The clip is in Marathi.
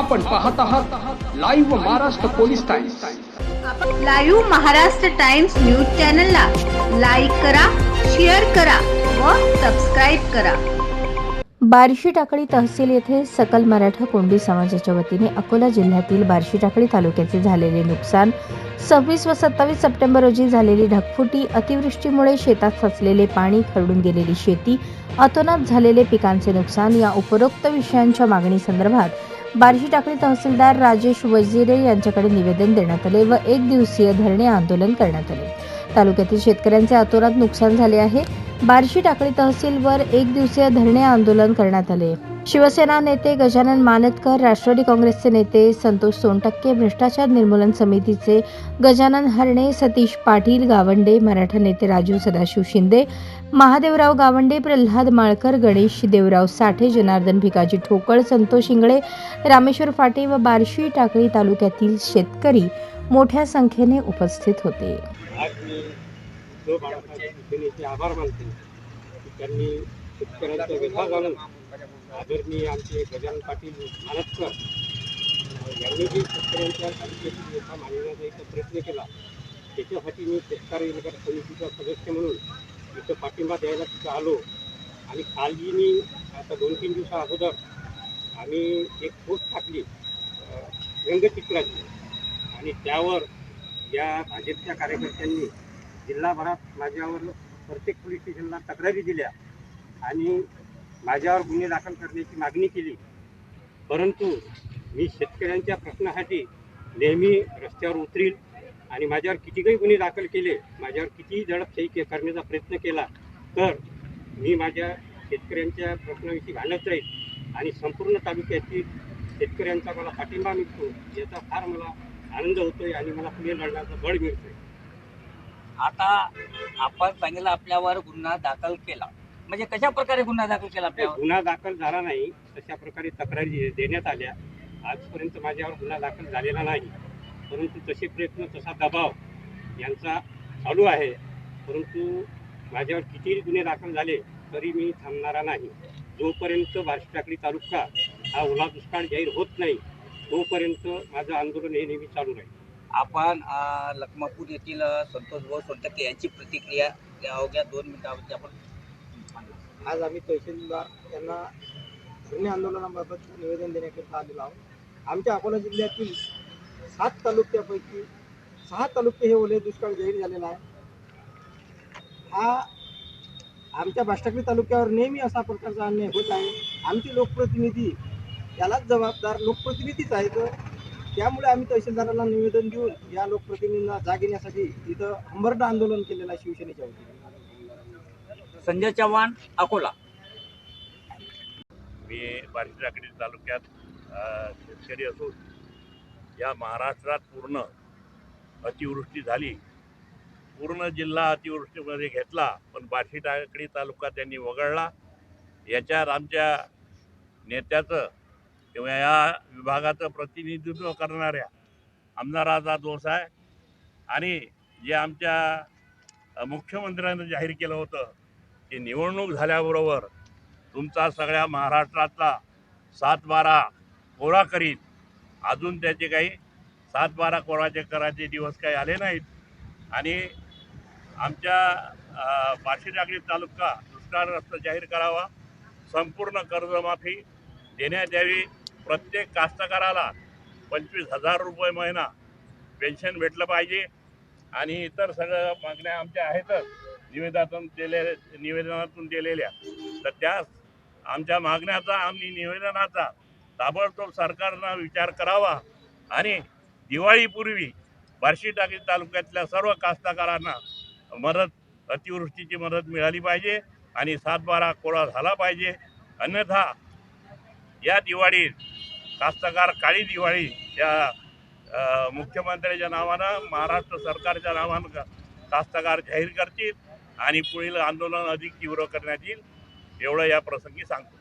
आपण पाहत आहात live Maharashtra police times live Maharashtra times news चॅनलला लाईक करा शेअर करा व सबस्क्राईब करा. बार्शी टाकळी तहसील येथे सकल मराठा कोंडी समाजाच्या वतीने अकोला जिल्ह्यातील बार्शी टाकळी तालुक्याचे झालेले नुकसान सव्वीस व सत्तावीस सप्टेंबर रोजी झालेली ढगफुटी अतिवृष्टीमुळे शेतात साचलेले पाणी खरडून गेलेली शेती अतोनात झालेले पिकांचे नुकसान या उपरोक्त विषयांच्या मागणी संदर्भात बार्शी टाकळी तहसीलदार राजेश वजिरे यांच्याकडे निवेदन देण्यात आले व एक दिवसीय धरणे आंदोलन करण्यात आले. तालुक्यातील शेतकऱ्यांचे अतोनात नुकसान झाले आहे. बार्शी टाकळी तहसीलवर एक दिवसीय धरणे आंदोलन करण्यात आले. शिवसेना नेते गजानन मानतकर राष्ट्रवादी काँग्रेसचे नेते संतोष सोनटक्के भ्रष्टाचार निर्मूलन समितीचे गजानन हरणे सतीश पाटील गावंडे मराठा नेते राजू सदाशिव शिंदे महादेवराव गावंडे प्रल्हाद माळकर गणेश देवराव साठे जनार्दन भिकाजी ठोकळ संतोष इंगळे रामेश्वर फाटे व बार्शी टाकळी तालुक्यातील शेतकरी मोठ्या संख्येने उपस्थित होते. आज त्यांनी आदरणीय आमचे गजानन पाटील मानतकर यांनी जी शेतकऱ्यांच्या तालुक्याची व्यथा मांडण्याचा इथं प्रयत्न केला त्याच्यासाठी मी शेतकरी नगर समितीचा सदस्य म्हणून इथं पाठिंबा द्यायला तिथं आलो. आणि कालही मी आता दोन तीन दिवसा अगोदर आम्ही एक पोस्ट टाकली व्यंगचित्राची आणि त्यावर या भाजपच्या कार्यकर्त्यांनी जिल्हाभरात माझ्यावर प्रत्येक पोलीस स्टेशनला तक्रारी दिल्या. आणि माझ्यावर गुन्हे दाखल करण्याची मागणी केली. परंतु मी शेतकऱ्यांच्या प्रश्नासाठी नेहमी रस्त्यावर उतरील आणि माझ्यावर कितीही गुन्हे दाखल केले माझ्यावर कितीही दडपशाही के- करण्याचा प्रयत्न केला तर मी माझ्या शेतकऱ्यांच्या प्रश्नाविषयी घालत राहील आणि संपूर्ण तालुक्यातील शेतकऱ्यांचा मला पाठिंबा मिळतो याचा फार मला आनंद होतो आहे आणि मला पुढे लढण्याचं बळ मिळतोय. आता आपण सांगितलं आपल्यावर गुन्हा दाखल केला. म्हणजे कशा प्रकारे गुन्हा दाखल केला आपल्यावर? गुन्हा दाखल झाला नाही. तशा प्रकारे तक्रारी दे- देण्यात आल्या. आजपर्यंत माझ्यावर गुन्हा दाखल झालेला नाही. परंतु तसे प्रयत्न तसा दबाव यांचा चालू आहे. परंतु माझ्यावर कितीही गुन्हे दाखल झाले तरी मी थांबणारा नाही. जोपर्यंत बार्शी टाकळी तालुका हा ओला दुष्काळ जाहीर होत नाही तोपर्यंत माझं आंदोलन हे नेहमी चालू राहील. आपण अं, लखमापूर येथील अं, संतोष भाऊ सोनटक्के यांची प्रतिक्रिया या अवघ्या दोन मिनिटावरती आपण. आज आम्ही तहसीलदार यांना धरणे आंदोलनाबाबत निवेदन देण्याकरिता आलेलो आहोत. आमच्या अकोला जिल्ह्यातील सात तालुक्यापैकी सहा तालुके हे ओले दुष्काळ जाहीर झालेला आहे. हा आमच्या बाष्टाकरी तालुक्यावर नेहमी असा प्रकारचा अन्याय होत आहे. आमचे लोकप्रतिनिधी यालाच जबाबदार लोकप्रतिनिधीच आहेत. त्यामुळे आम्ही तहसीलदाराला निवेदन देऊन या लोकप्रतिनिधींना जाग येण्यासाठी इथं हंबरडा आंदोलन केलेलं आहे शिवसेनेच्या वतीने. संजय चव्हाण अकोला. मी बार्शी टाकडी तालुक्यात शेतकरी असून या महाराष्ट्रात पूर्ण अतिवृष्टी झाली. पूर्ण जिल्हा अतिवृष्टीमध्ये घेतला पण बार्शी टाकडी तालुका त्यांनी वगळला. याच्यात आमच्या नेत्याचं किंवा या विभागाचं प्रतिनिधित्व करणाऱ्या आमदाराचा दोष आहे. आणि जे आमच्या मुख्यमंत्र्यानं मुख्यमंत्र्यांनी जाहीर केलं होतं की निवडणूक झाल्याबरोबर तुमचा सगळ्या महाराष्ट्रातला सात बारा कोरा करीत अजून त्याचे काही सात बारा कोराचे कराचे दिवस काही आले नाहीत. आणि आमच्या अ, टाकली तालुका तालुका रस्ता जाहीर करावा संपूर्ण कर्जमाफी देण्यात यावी. प्रत्येक कास्तकाराला पंचवीस हजार रुपये महिना पेन्शन भेटलं पाहिजे. आणि इतर सगळ्या मागण्या आमच्या आहेतच. निवेदनातून दिले निवेदनातून दिलेल्या. तर त्या आमच्या मागण्याचा आणि निवेदनाचा ताबडतोब सरकारनं विचार करावा. आणि दिवाळीपूर्वी बार्शी टाकी तालुक्यातल्या सर्व कास्तकारांना मदत अतिवृष्टीची मदत मिळाली पाहिजे आणि सातबारा कोळा झाला पाहिजे. अन्यथा या दिवाळीत कास्तकार काळी दिवाळी या मुख्यमंत्र्याच्या नावानं महाराष्ट्र सरकारच्या नावानं कास्तकार जाहीर करतील. आणि पुढील आंदोलन अधिक तीव्र करण्यात येईल एवढं या प्रसंगी सांगतो.